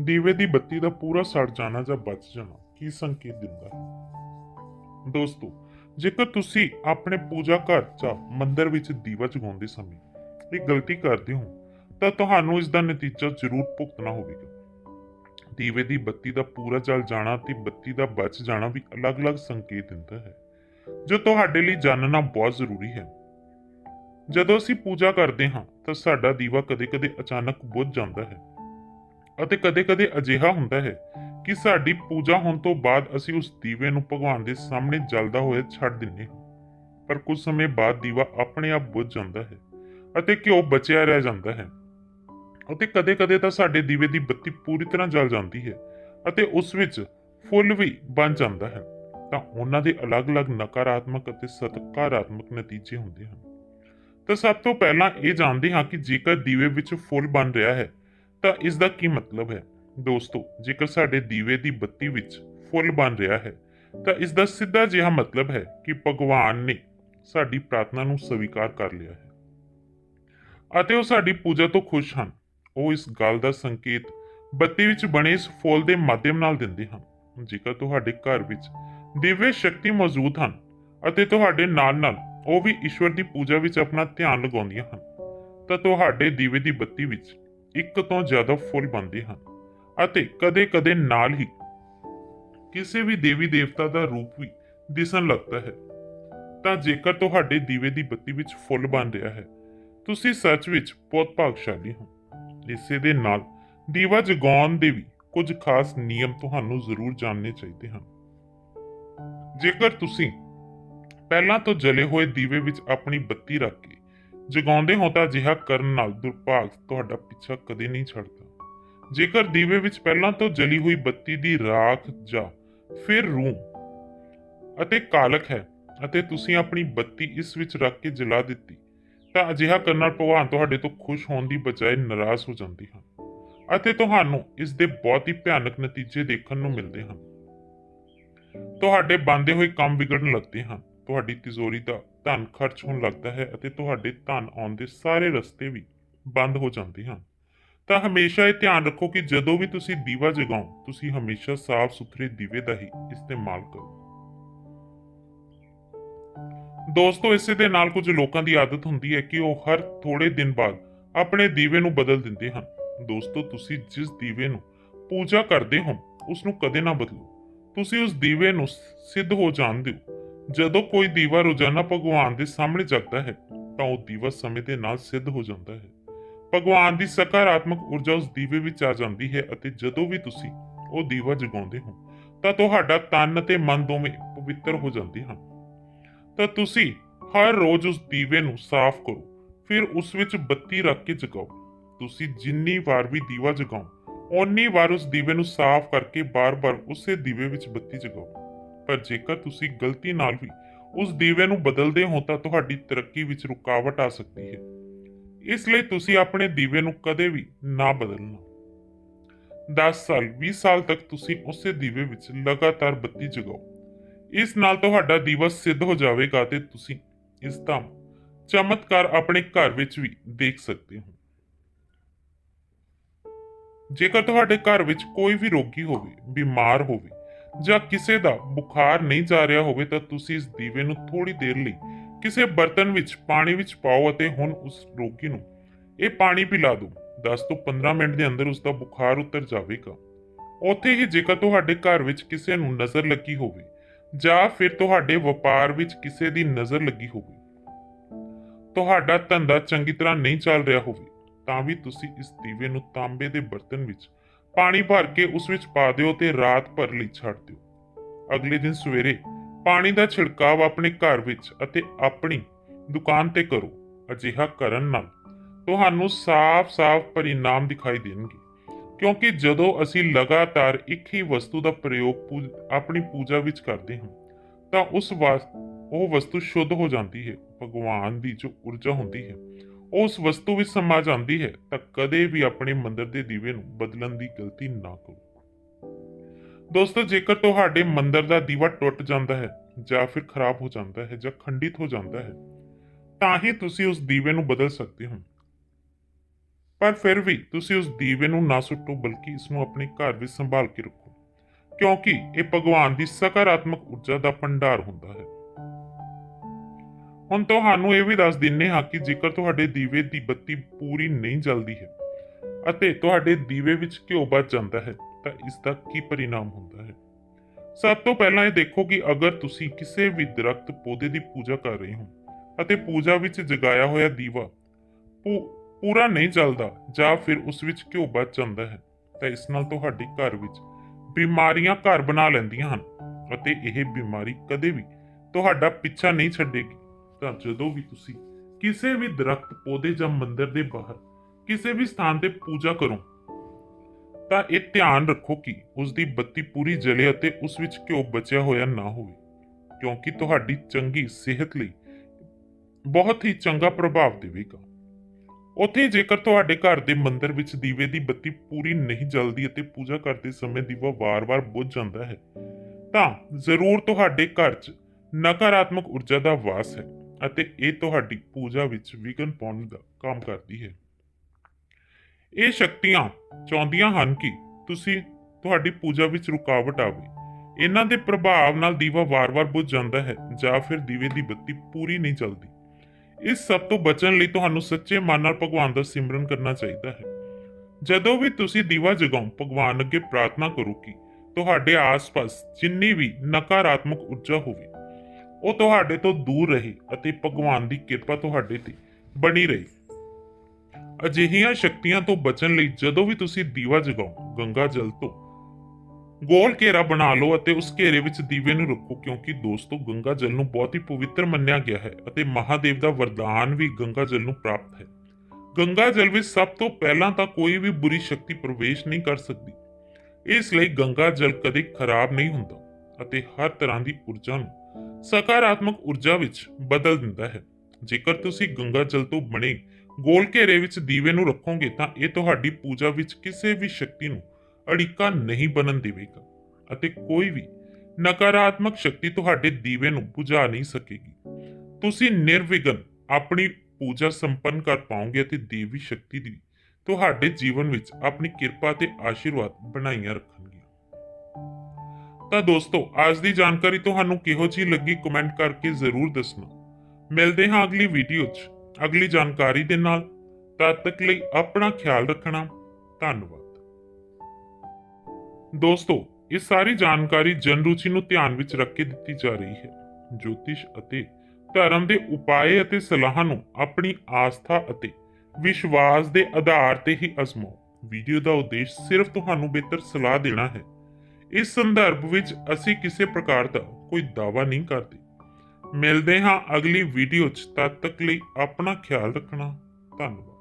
ਦੀਵੇ ਦੀ ਬੱਤੀ ਦਾ ਪੂਰਾ ਸੜ ਜਾਣਾ ਜਾਂ ਬਚ ਜਾਣਾ, ਕੀ ਸੰਕੇਤ ਦਿੰਦਾ ਹੈ? ਦੋਸਤੋ, ਜੇਕਰ ਤੁਸੀਂ ਆਪਣੇ ਪੂਜਾ ਘਰ ਜਾਂ ਮੰਦਰ ਵਿੱਚ ਦੀਵਾ ਜਗਾਉਂਦੇ ਸਮੇਂ ਇਹ ਗਲਤੀ ਕਰਦੇ ਹੋ, ਤਾਂ ਤੁਹਾਨੂੰ ਇਸ ਦਾ ਨਤੀਜਾ ਜ਼ਰੂਰ ਭੁਗਤਣਾ ਹੋਵੇਗਾ। ਦੀਵੇ ਦੀ ਬੱਤੀ ਦਾ ਪੂਰਾ ਜਲ ਜਾਣਾ ਤੇ ਬੱਤੀ ਦਾ ਬਚ ਜਾਣਾ ਵੀ ਅਲੱਗ-ਅਲੱਗ ਸੰਕੇਤ ਦਿੰਦਾ ਹੈ। ਜੋ ਤੁਹਾਡੇ ਲਈ ਜਾਣਨਾ ਬਹੁਤ ਜ਼ਰੂਰੀ ਹੈ। ਜਦੋਂ ਅਸੀਂ ਪੂਜਾ ਕਰਦੇ ਹਾਂ, ਤਾਂ ਸਾਡਾ ਦੀਵਾ ਕਦੇ-ਕਦੇ ਅਚਾਨਕ ਬੁਝ ਜਾਂਦਾ ਹੈ। ਅਤੇ ਕਦੇ-ਕਦੇ ਅਜਿਹਾ ਹੁੰਦਾ ਹੈ ਕਿ ਸਾਡੀ ਪੂਜਾ ਹੋਣ ਤੋਂ ਬਾਅਦ ਅਸੀਂ ਉਸ ਦੀਵੇ ਨੂੰ ਭਗਵਾਨ ਦੇ ਸਾਹਮਣੇ ਜਲਦਾ ਹੋਇਆ ਛੱਡ ਦਿੰਦੇ ਹਾਂ। ਪਰ ਕੁਝ ਸਮੇਂ ਬਾਅਦ ਦੀਵਾ ਆਪਣੇ ਆਪ ਬੁਝ ਜਾਂਦਾ ਹੈ ਅਤੇ ਘਿਓ ਬਚਿਆ ਰਹਿ ਜਾਂਦਾ ਹੈ ਅਤੇ ਕਦੇ-ਕਦੇ ਤਾਂ ਸਾਡੇ ਦੀਵੇ ਦੀ ਬੱਤੀ ਪੂਰੀ ਤਰ੍ਹਾਂ ਜਲ ਜਾਂਦੀ ਹੈ ਅਤੇ ਉਸ ਵਿੱਚ ਫੁੱਲ ਵੀ ਬਣ ਜਾਂਦਾ ਹੈ। ਤਾਂ ਉਹਨਾਂ ਦੇ ਅਲੱਗ-ਅਲੱਗ ਨਕਾਰਾਤਮਕ ਅਤੇ ਸਕਾਰਾਤਮਕ ਨਤੀਜੇ ਹੁੰਦੇ ਹਨ। ਤਾਂ ਸਭ ਤੋਂ ਪਹਿਲਾਂ ਇਹ ਜਾਣਦੇ ਹਾਂ ਕਿ ਜੇਕਰ ਦੀਵੇ ਵਿੱਚ ਫੁੱਲ ਬਣ ਰਿਹਾ ਹੈ ਤਾਂ ਇਸ ਦਾ ਕੀ ਮਤਲਬ ਹੈ? ਦੋਸਤੋ, ਜੇਕਰ ਸਾਡੇ ਦੀਵੇ ਦੀ ਬੱਤੀ ਵਿੱਚ ਫੁੱਲ ਬਣ ਰਿਹਾ ਹੈ, ਤਾਂ ਇਸ ਦਾ ਸਿੱਧਾ ਜਿਹਾ ਮਤਲਬ ਹੈ ਕਿ ਭਗਵਾਨ ਨੇ ਸਾਡੀ ਪ੍ਰਾਰਥਨਾ ਨੂੰ ਸਵੀਕਾਰ ਕਰ ਲਿਆ ਹੈ। ਅਤੇ ਉਹ ਸਾਡੀ ਪੂਜਾ ਤੋਂ ਖੁਸ਼ ਹਨ। ਉਹ ਇਸ ਗੱਲ ਦਾ ਸੰਕੇਤ ਬੱਤੀ ਵਿੱਚ ਬਣੇ ਇਸ ਫੁੱਲ ਦੇ ਮਾਧਿਅਮ ਨਾਲ ਦਿੰਦੇ ਹਨ। ਜੇਕਰ ਤੁਹਾਡੇ ਘਰ ਵਿੱਚ ਦਿਵਯ ਸ਼ਕਤੀ ਮੌਜੂਦ ਹਨ ਅਤੇ ਤੁਹਾਡੇ ਨਾਲ-ਨਾਲ ਉਹ ਵੀ ਈਸ਼ਵਰ ਦੀ ਪੂਜਾ ਵਿੱਚ ਆਪਣਾ ਧਿਆਨ ਲਗਾਉਂਦੀਆਂ ਹਨ, ਤਾਂ ਤੁਹਾਡੇ ਦੀਵੇ ਦੀ ਬੱਤੀ ਵਿੱਚ ਇੱਕ ਤੋਂ ਜ਼ਿਆਦਾ ਫੁੱਲ ਬਣਦੇ ਹਨ ਅਤੇ ਕਦੇ-ਕਦੇ ਨਾਲ ਹੀ ਕਿਸੇ ਵੀ ਦੇਵੀ ਦੇਵਤਾ ਦਾ ਰੂਪ ਵੀ ਦਿਸਣ ਲੱਗਦਾ ਹੈ। ਤਾਂ ਜੇਕਰ ਤੁਹਾਡੇ ਦੀਵੇ ਦੀ ਬੱਤੀ ਵਿੱਚ ਫੁੱਲ ਬਣ ਰਿਹਾ ਹੈ, ਤੁਸੀਂ ਸੱਚ ਵਿੱਚ ਬਹੁਤ ਭਾਗਸ਼ਾਲੀ ਹੋ। ਇਸੇ ਦੇ ਨਾਲ ਦੀਵਾ ਜਗਾਉਣ ਦੇ ਵੀ ਕੁਝ ਖਾਸ ਨਿਯਮ ਤੁਹਾਨੂੰ ਜ਼ਰੂਰ ਜਾਣਨੇ ਚਾਹੀਦੇ ਹਨ। ਜੇਕਰ ਤੁਸੀਂ ਪਹਿਲਾਂ ਤੋਂ ਜਲੇ ਹੋਏ ਦੀਵੇ ਵਿੱਚ ਆਪਣੀ ਬੱਤੀ ਰੱਖ ਕੇ ਜਗਾਉਂਦੇ ਹੋ ਤਾਂ ਅਜਿਹਾ ਕਰਨ ਨਾਲ ਦੁਰਭਾਗ ਤੁਹਾਡਾ ਪਿੱਛਾ ਕਦੇ ਨਹੀਂ ਛੱਡਦਾ। ਜੇਕਰ ਦੀਵੇ ਵਿੱਚ ਪਹਿਲਾਂ ਤੋਂ ਜਲੀ ਹੋਈ ਬੱਤੀ ਦੀ ਰਾਖ ਜਾਂ ਫਿਰ ਰੂਹ ਅਤੇ ਕਾਲਕ ਹੈ ਅਤੇ ਤੁਸੀਂ ਆਪਣੀ ਬੱਤੀ ਇਸ ਵਿੱਚ ਰੱਖ ਕੇ ਜਲਾ ਦਿੱਤੀ, ਤਾਂ ਅਜਿਹਾ ਕਰਨ ਨਾਲ ਭਗਵਾਨ ਤੁਹਾਡੇ ਤੋਂ ਖੁਸ਼ ਹੋਣ ਦੀ ਬਜਾਏ ਨਾਰਾਜ਼ ਹੋ ਜਾਂਦੇ ਹਨ ਅਤੇ ਤੁਹਾਨੂੰ ਇਸ ਦੇ ਬਹੁਤ ਹੀ ਭਿਆਨਕ ਨਤੀਜੇ ਦੇਖਣ ਨੂੰ ਮਿਲਦੇ ਹਨ। ਤੁਹਾਡੇ ਬੰਦੇ ਹੋਏ ਕੰਮ ਵਿਗੜਨ ਲੱਗਦੇ ਹਨ ਤੁਹਾਡੀ ਤਿਜੋਰੀ ਦਾ ਧਨ ਖਰਚ ਹੋਣ ਲੱਗਦਾ ਹੈ ਅਤੇ ਤੁਹਾਡੇ ਧਨ ਆਉਣ ਦੇ ਸਾਰੇ ਰਸਤੇ ਵੀ ਬੰਦ ਹੋ ਜਾਂਦੇ ਹਨ। ਤਾਂ ਹਮੇਸ਼ਾ ਇਹ ਧਿਆਨ ਰੱਖੋ ਕਿ ਜਦੋਂ ਵੀ ਤੁਸੀਂ ਦੀਵਾ ਜਗਾਓ, ਤੁਸੀਂ ਹਮੇਸ਼ਾ ਸਾਫ਼ ਸੁਥਰੇ ਦੀਵੇ ਦਾ ਹੀ ਇਸਤੇਮਾਲ ਕਰੋ। ਦੋਸਤੋ, ਇਸੇ ਦੇ ਨਾਲ ਕੁਝ ਲੋਕਾਂ ਦੀ ਆਦਤ ਹੁੰਦੀ ਹੈ ਕਿ ਉਹ ਹਰ ਥੋੜੇ ਦਿਨ ਬਾਅਦ ਆਪਣੇ ਦੀਵੇ ਨੂੰ ਬਦਲ ਦਿੰਦੇ ਹਨ। ਦੋਸਤੋ, ਤੁਸੀਂ ਜਿਸ ਦੀਵੇ ਨੂੰ ਪੂਜਾ ਕਰਦੇ ਹੋ ਉਸ ਨੂੰ ਕਦੇ ਨਾ ਬਦਲੋ। ਤੁਸੀਂ ਉਸ ਦੀਵੇ ਨੂੰ ਸਿੱਧ ਹੋ ਜਾਣ ਦਿਓ। ਜਦੋਂ ਕੋਈ ਦੀਵਾ ਰੋਜ਼ਾਨਾ ਭਗਵਾਨ ਦੇ ਸਾਹਮਣੇ ਜਗਦਾ ਹੈ, ਤਾਂ ਉਹ ਦੀਵਾ ਸਮੇਂ ਦੇ ਨਾਲ ਸਿੱਧ ਹੋ ਜਾਂਦਾ ਹੈ। ਭਗਵਾਨ ਦੀ ਸਕਾਰਾਤਮਕ ਊਰਜਾ ਉਸ ਦੀਵੇ ਵਿੱਚ ਆ ਜਾਂਦੀ ਹੈ ਅਤੇ ਜਦੋਂ ਵੀ ਤੁਸੀਂ ਉਹ ਦੀਵਾ ਜਗਾਉਂਦੇ ਹੋ, ਤਾਂ ਤੁਹਾਡਾ ਤਨ ਅਤੇ ਮਨ ਦੋਵੇਂ ਪਵਿੱਤਰ ਹੋ ਜਾਂਦੇ ਹਨ। ਤਾਂ ਤੁਸੀਂ ਹਰ ਰੋਜ਼ ਉਸ ਦੀਵੇ ਨੂੰ ਸਾਫ਼ ਕਰੋ, ਫਿਰ ਉਸ ਵਿੱਚ ਬੱਤੀ ਰੱਖ ਕੇ ਜਗਾਓ। ਤੁਸੀਂ ਜਿੰਨੀ ਵਾਰ ਵੀ ਦੀਵਾ ਜਗਾਓ, ਓਨੀ ਵਾਰ ਉਸ ਦੀਵੇ ਨੂੰ ਸਾਫ਼ ਕਰਕੇ ਬਾਰ-ਬਾਰ ਉਸੇ ਦੀਵੇ ਵਿੱਚ ਬੱਤੀ ਜਗਾਓ। ਪਰ ਜੇਕਰ ਤੁਸੀਂ ਗਲਤੀ ਨਾਲ ਵੀ ਉਸ ਦੀਵੇ ਨੂੰ ਬਦਲਦੇ ਹੋ ਤਾਂ ਤੁਹਾਡੀ ਤਰੱਕੀ ਵਿੱਚ ਰੁਕਾਵਟ ਆ ਸਕਦੀ ਹੈ। ਇਸ ਲਈ ਤੁਸੀਂ ਆਪਣੇ ਦੀਵੇ ਨੂੰ ਕਦੇ ਵੀ ਨਾ ਬਦਲਣਾ। 10 ਸਾਲ 20 ਸਾਲ ਤੱਕ ਤੁਸੀਂ ਉਸੇ ਦੀਵੇ ਵਿੱਚ ਲਗਾਤਾਰ ਬੱਤੀ ਜਗਾਓ। ਇਸ ਨਾਲ ਤੁਹਾਡਾ ਦੀਵਾ ਸਿੱਧ ਹੋ ਜਾਵੇਗਾ ਤੇ ਤੁਸੀਂ ਇਸ ਦਾ ਚਮਤਕਾਰ ਆਪਣੇ ਘਰ ਵਿੱਚ ਵੀ ਦੇਖ ਸਕਦੇ ਹੋ। ਜੇਕਰ ਤੁਹਾਡੇ ਘਰ ਵਿੱਚ ਕੋਈ ਵੀ ਰੋਗੀ ਹੋਵੇ, ਬਿਮਾਰ ਹੋਵੇ ਜਾਂ ਕਿਸੇ ਦਾ ਬੁਖਾਰ ਨਹੀਂ ਜਾ ਰਿਹਾ ਹੋਵੇ ਤਾਂ ਤੁਸੀਂ ਇਸ ਦੀਵੇ ਨੂੰ ਥੋੜੀ ਦੇਰ ਲਈ ਕਿਸੇ ਬਰਤਨ ਵਿੱਚ, ਪਾਣੀ ਵਿੱਚ ਪਾਓ ਅਤੇ ਹੁਣ ਉਸ ਰੋਗੀ ਨੂੰ ਇਹ ਪਾਣੀ ਪਿਲਾ ਦਿਓ। 10 ਤੋਂ 15 ਮਿੰਟ ਦੇ ਅੰਦਰ ਉਸ ਦਾ ਬੁਖਾਰ ਉਤਰ ਜਾਵੇਗਾ। ਉੱਥੇ ਹੀ ਜੇਕਰ ਤੁਹਾਡੇ ਘਰ ਵਿੱਚ ਕਿਸੇ ਨੂੰ ਨਜ਼ਰ ਲੱਗੀ ਹੋਵੇ ਜਾਂ ਫਿਰ ਤੁਹਾਡੇ ਵਪਾਰ ਵਿੱਚ ਕਿਸੇ ਦੀ ਨਜ਼ਰ ਲੱਗੀ ਹੋਵੇ, ਤੁਹਾਡਾ ਧੰਦਾ ਚੰਗੀ ਤਰ੍ਹਾਂ ਨਹੀਂ ਚੱਲ ਰਿਹਾ ਹੋਵੇ, ਤਾਂ ਵੀ ਤੁਸੀਂ ਇਸ ਦੀਵੇ ਨੂੰ ਤਾਂਬੇ ਦੇ ਬਰਤਨ ਵਿੱਚ ਪਾਣੀ ਭਰ ਕੇ ਉਸ ਵਿੱਚ ਪਾ ਦਿਓ ਤੇ ਰਾਤ ਭਰ ਲਈ ਛੱਡ ਦਿਓ। ਅਗਲੇ ਦਿਨ ਸਵੇਰੇ ਪਾਣੀ ਦਾ ਛਿੜਕਾਵ ਆਪਣੇ ਘਰ ਵਿੱਚ ਅਤੇ ਆਪਣੀ ਦੁਕਾਨ ਤੇ ਕਰੋ, ਅਜਿਹਾ ਕਰਨ ਨਾਲ ਤੁਹਾਨੂੰ ਸਾਫ਼-ਸਾਫ਼ ਪਰਿਣਾਮ ਦਿਖਾਈ ਦੇਣਗੇ। ਕਿਉਂਕਿ ਜਦੋਂ ਅਸੀਂ ਲਗਾਤਾਰ ਇੱਕ ਹੀ ਵਸਤੂ ਦਾ ਪ੍ਰਯੋਗ ਆਪਣੀ ਪੂਜਾ ਵਿੱਚ ਕਰਦੇ ਹਾਂ, ਤਾਂ ਉਸ ਉਹ ਵਸਤੂ ਸ਼ੁੱਧ ਹੋ ਜਾਂਦੀ ਹੈ, ਭਗਵਾਨ ਦੀ ਜੋ ਊਰਜਾ ਹੁੰਦੀ ਹੈ ਉਸ ਵਸਤੂ ਵਿੱਚ ਸਮਾ ਜਾਂਦੀ ਹੈ, ਤਾਂ ਕਦੇ ਵੀ ਆਪਣੇ ਮੰਦਰ ਦੇ ਦੀਵੇ ਨੂੰ ਬਦਲਣ ਦੀ ਗਲਤੀ ਨਾ ਕਰੋ। ਦੋਸਤੋ, ਜੇਕਰ ਤੁਹਾਡੇ ਮੰਦਰ ਦਾ ਦੀਵਾ ਟੁੱਟ ਜਾਂਦਾ ਹੈ, ਜਾਂ ਫਿਰ ਖਰਾਬ ਹੋ ਜਾਂਦਾ ਹੈ, ਜਾਂ ਖੰਡਿਤ ਹੋ ਜਾਂਦਾ ਹੈ, ਤਾਂ ਹੀ ਤੁਸੀਂ ਉਸ ਦੀਵੇ ਨੂੰ ਬਦਲ ਸਕਦੇ ਹੋ। ਪਰ ਫਿਰ ਵੀ ਤੁਸੀਂ ਉਸ ਦੀਵੇ ਨੂੰ ਨਾ ਸੁੱਟੋ, ਬਲਕਿ ਇਸ ਨੂੰ ਆਪਣੇ ਘਰ ਵਿੱਚ ਸੰਭਾਲ ਕੇ ਰੱਖੋ, ਕਿਉਂਕਿ ਇਹ ਭਗਵਾਨ ਦੀ ਸਕਾਰਾਤਮਕ ਊਰਜਾ ਦਾ ਭੰਡਾਰ ਹੁੰਦਾ ਹੈ। ਹੁਣ ਤੁਹਾਨੂੰ ਇਹ ਵੀ ਦੱਸ ਦਿੰਨੇ ਹਾਂ ਕਿ ਜੇਕਰ ਤੁਹਾਡੇ ਦੀਵੇ ਦੀ ਬੱਤੀ ਪੂਰੀ ਨਹੀਂ ਜਲਦੀ ਹੈ ਅਤੇ ਤੁਹਾਡੇ ਦੀਵੇ ਵਿੱਚ ਘਿਓ ਬਚ ਜਾਂਦਾ ਹੈ, ਤਾਂ ਇਸ ਦਾ ਕੀ ਪਰਿਣਾਮ ਹੁੰਦਾ ਹੈ? ਸਭ ਤੋਂ ਪਹਿਲਾਂ ਇਹ ਦੇਖੋ ਕਿ ਅਗਰ ਤੁਸੀਂ ਕਿਸੇ ਵੀ ਦਰਖਤ ਪੌਦੇ ਦੀ ਪੂਜਾ ਕਰ ਰਹੇ ਹੋ ਅਤੇ ਪੂਜਾ ਵਿੱਚ ਜਗਾਇਆ ਹੋਇਆ ਦੀਵਾ ਪੂ- ਪੂਰਾ ਨਹੀਂ ਜਲਦਾ ਜਾਂ ਫਿਰ ਉਸ ਵਿੱਚ ਘਿਓ ਬਚ ਜਾਂਦਾ ਹੈ, ਤਾਂ ਇਸ ਨਾਲ ਤੁਹਾਡੇ ਘਰ ਵਿੱਚ ਬਿਮਾਰੀਆਂ ਘਰ ਬਣਾ ਲੈਂਦੀਆਂ ਹਨ ਅਤੇ ਇਹ ਬਿਮਾਰੀ ਕਦੇ ਵੀ ਤੁਹਾਡਾ ਪਿੱਛਾ ਨਹੀਂ ਛੱਡੇਗੀ। ਤਾਂ ਜਦੋਂ ਵੀ ਤੁਸੀਂ ਕਿਸੇ ਵੀ ਦਰਖਤ, ਪੌਦੇ ਜਾਂ ਮੰਦਰ ਦੇ ਬਾਹਰ ਕਿਸੇ ਵੀ ਸਥਾਨ ਤੇ ਪੂਜਾ ਕਰੋ, ਤਾਂ ਇਹ ਧਿਆਨ ਰੱਖੋ ਕਿ ਉਸ ਦੀ ਬੱਤੀ ਪੂਰੀ ਜਲੇ ਅਤੇ ਉਸ ਵਿੱਚ ਘਿਓ ਬਚਿਆ ਹੋਇਆ ਨਾ ਹੋਵੇ, ਕਿਉਂਕਿ ਤੁਹਾਡੀ ਚੰਗੀ ਸਿਹਤ ਲਈ ਬਹੁਤ ਹੀ ਚੰਗਾ ਪ੍ਰਭਾਵ ਦੇਵੇਗਾ। ਉੱਥੇ ਜੇਕਰ ਤੁਹਾਡੇ ਘਰ ਦੇ ਮੰਦਰ ਵਿੱਚ ਦੀਵੇ ਦੀ ਬੱਤੀ ਪੂਰੀ ਨਹੀਂ ਜਲਦੀ ਅਤੇ ਪੂਜਾ ਕਰਦੇ ਸਮੇਂ ਦੀਵਾ ਵਾਰ-ਵਾਰ ਬੁਝ ਜਾਂਦਾ ਹੈ, ਤਾਂ ਜ਼ਰੂਰ ਤੁਹਾਡੇ ਘਰ 'ਚ ਨਕਾਰਾਤਮਕ ਊਰਜਾ ਦਾ ਵਾਸ ਹੈ। ਅਤੇ ਇਹ ਤੁਹਾਡੀ ਪੂਜਾ ਵਿੱਚ ਵਿਘਨ ਪਾਉਣ ਦਾ ਕੰਮ ਕਰਦੀ ਹੈ। ਇਹ ਸ਼ਕਤੀਆਂ ਚਾਹੁੰਦੀਆਂ ਹਨ ਕਿ ਤੁਸੀਂ ਤੁਹਾਡੀ ਪੂਜਾ ਵਿੱਚ ਰੁਕਾਵਟ ਆਵੇ। ਇਹਨਾਂ ਦੇ ਪ੍ਰਭਾਵ ਨਾਲ ਦੀਵਾ ਵਾਰ-ਵਾਰ ਬੁਝ ਜਾਂਦਾ ਹੈ, ਜਾਂ ਫਿਰ ਦੀਵੇ ਦੀ ਬੱਤੀ ਪੂਰੀ ਨਹੀਂ ਚੱਲਦੀ। ਇਸ ਸਭ ਤੋਂ ਬਚਣ ਲਈ ਤੁਹਾਨੂੰ ਸੱਚੇ ਮਨ ਨਾਲ ਭਗਵਾਨ ਦਾ ਸਿਮਰਨ ਕਰਨਾ ਚਾਹੀਦਾ ਹੈ। ਜਦੋਂ ਵੀ ਤੁਸੀਂ ਦੀਵਾ ਜਗਾਓ, ਭਗਵਾਨ ਅੱਗੇ ਪ੍ਰਾਰਥਨਾ ਕਰੋ ਕਿ ਤੁਹਾਡੇ ਆਸ-ਪਾਸ ਜਿੰਨੀ ਵੀ ਨਕਾਰਾਤਮਕ ਊਰਜਾ ਹੋਵੇ ਉਹ ਤੁਹਾਡੇ ਤੋਂ ਦੂਰ ਰਹੇ ਅਤੇ ਭਗਵਾਨ ਦੀ ਕਿਰਪਾ ਤੁਹਾਡੇ ਤੇ ਬਣੀ ਰਹੇ। ਅਜਿਹੀਆਂ ਸ਼ਕਤੀਆਂ ਤੋਂ ਬਚਣ ਲਈ ਜਦੋਂ ਵੀ ਤੁਸੀਂ ਦੀਵਾ ਜਗਾਓ, ਗੰਗਾ ਜਲ ਤੋਂ, ਗੋਲ ਘੇਰਾ ਬਣਾ ਲਓ ਅਤੇ ਉਸ ਘੇਰੇ ਵਿੱਚ ਦੀਵੇ ਨੂੰ ਰੱਖੋ, ਕਿਉਂਕਿ ਦੋਸਤੋ, ਗੰਗਾ ਜਲ ਨੂੰ ਬਹੁਤ ਹੀ ਪਵਿੱਤਰ ਮੰਨਿਆ ਗਿਆ ਹੈ ਅਤੇ ਮਹਾਦੇਵ ਦਾ ਵਰਦਾਨ ਵੀ ਗੰਗਾ ਜਲ ਨੂੰ ਪ੍ਰਾਪਤ ਹੈ। ਗੰਗਾ ਜਲ ਵਿੱਚ ਸਭ ਤੋਂ ਪਹਿਲਾਂ ਤਾਂ ਕੋਈ ਵੀ ਬੁਰੀ ਸ਼ਕਤੀ ਪ੍ਰਵੇਸ਼ ਨਹੀਂ ਕਰ ਸਕਦੀ। ਇਸ ਲਈ ਗੰਗਾ ਜਲ ਕਦੇ ਖਰਾਬ ਨਹੀਂ ਹੁੰਦਾ ਅਤੇ ਹਰ ਤਰ੍ਹਾਂ ਦੀ ਊਰਜਾ ਨੂੰ ਸਕਾਰਾਤਮਕ ਊਰਜਾ ਵਿੱਚ ਬਦਲ ਦਿੰਦਾ ਹੈ। ਜੇਕਰ ਤੁਸੀਂ ਗੰਗਾ ਜਲ ਤੋਂ ਬਣੇ ਗੋਲ ਘੇਰੇ ਵਿੱਚ ਦੀਵੇ ਨੂੰ ਰੱਖੋਗੇ ਤਾਂ ਇਹ ਤੁਹਾਡੀ ਪੂਜਾ ਵਿੱਚ ਕਿਸੇ ਵੀ ਸ਼ਕਤੀ ਨੂੰ ਅੜਿੱਕਾ ਨਹੀਂ ਬਣਨ ਦੇਵੇਗਾ ਅਤੇ ਕੋਈ ਵੀ ਨਕਾਰਾਤਮਕ ਸ਼ਕਤੀ ਤੁਹਾਡੇ ਦੀਵੇ ਨੂੰ ਬੁਝਾ ਨਹੀਂ ਸਕੇਗੀ। ਤੁਸੀਂ ਨਿਰਵਿਘਨ ਆਪਣੀ ਪੂਜਾ ਸੰਪੰਨ ਕਰ ਪਾਓਗੇ ਅਤੇ ਦੇਵੀ ਸ਼ਕਤੀ ਦੀ ਤੁਹਾਡੇ ਜੀਵਨ ਵਿੱਚ ਆਪਣੀ ਕਿਰਪਾ ਤੇ ਆਸ਼ੀਰਵਾਦ ਬਣਾਈਆਂ ਰੱਖਣਗੇ। ਤਾਂ ਦੋਸਤੋ, ਅੱਜ ਦੀ ਜਾਣਕਾਰੀ ਤੁਹਾਨੂੰ ਕਿਹੋ ਜਿਹੀ ਲੱਗੀ ਕਮੈਂਟ ਕਰਕੇ ਜ਼ਰੂਰ ਦੱਸਣਾ। ਮਿਲਦੇ ਹਾਂ ਅਗਲੀ ਵੀਡੀਓ 'ਚ। ਅਗਲੀ ਜਾਣਕਾਰੀ ਦੇ ਨਾਲ ਤਦ ਤੱਕ ਲਈ ਆਪਣਾ ਖਿਆਲ ਰੱਖਣਾ। ਧੰਨਵਾਦ। ਦੋਸਤੋ, ਇਹ ਸਾਰੀ ਜਾਣਕਾਰੀ ਜਨ ਰੁਚੀ ਨੂੰ ਧਿਆਨ ਵਿੱਚ ਰੱਖ ਕੇ ਦਿੱਤੀ ਜਾ ਰਹੀ ਹੈ। ਜੋਤਿਸ਼ ਅਤੇ ਧਰਮ ਦੇ ਉਪਾਏ ਅਤੇ ਸਲਾਹਾਂ ਨੂੰ ਆਪਣੀ ਆਸਥਾ ਅਤੇ ਵਿਸ਼ਵਾਸ ਦੇ ਆਧਾਰ ਤੇ ਹੀ ਅਜ਼ਮਾਓ। ਵੀਡੀਓ ਦਾ ਉਦੇਸ਼ ਸਿਰਫ ਤੁਹਾਨੂੰ ਬਿਹਤਰ ਸਲਾਹ ਦੇਣਾ ਹੈ। ਇਸ ਸੰਦਰਭ ਵਿੱਚ ਅਸੀਂ ਕਿਸੇ ਪ੍ਰਕਾਰ ਦਾ ਕੋਈ ਦਾਅਵਾ ਨਹੀਂ ਕਰਦੇ। ਮਿਲਦੇ ਹਾਂ ਅਗਲੀ ਵੀਡੀਓ 'ਚ। ਤਦ ਤੱਕ ਲਈ ਆਪਣਾ ਖਿਆਲ ਰੱਖਣਾ। ਧੰਨਵਾਦ।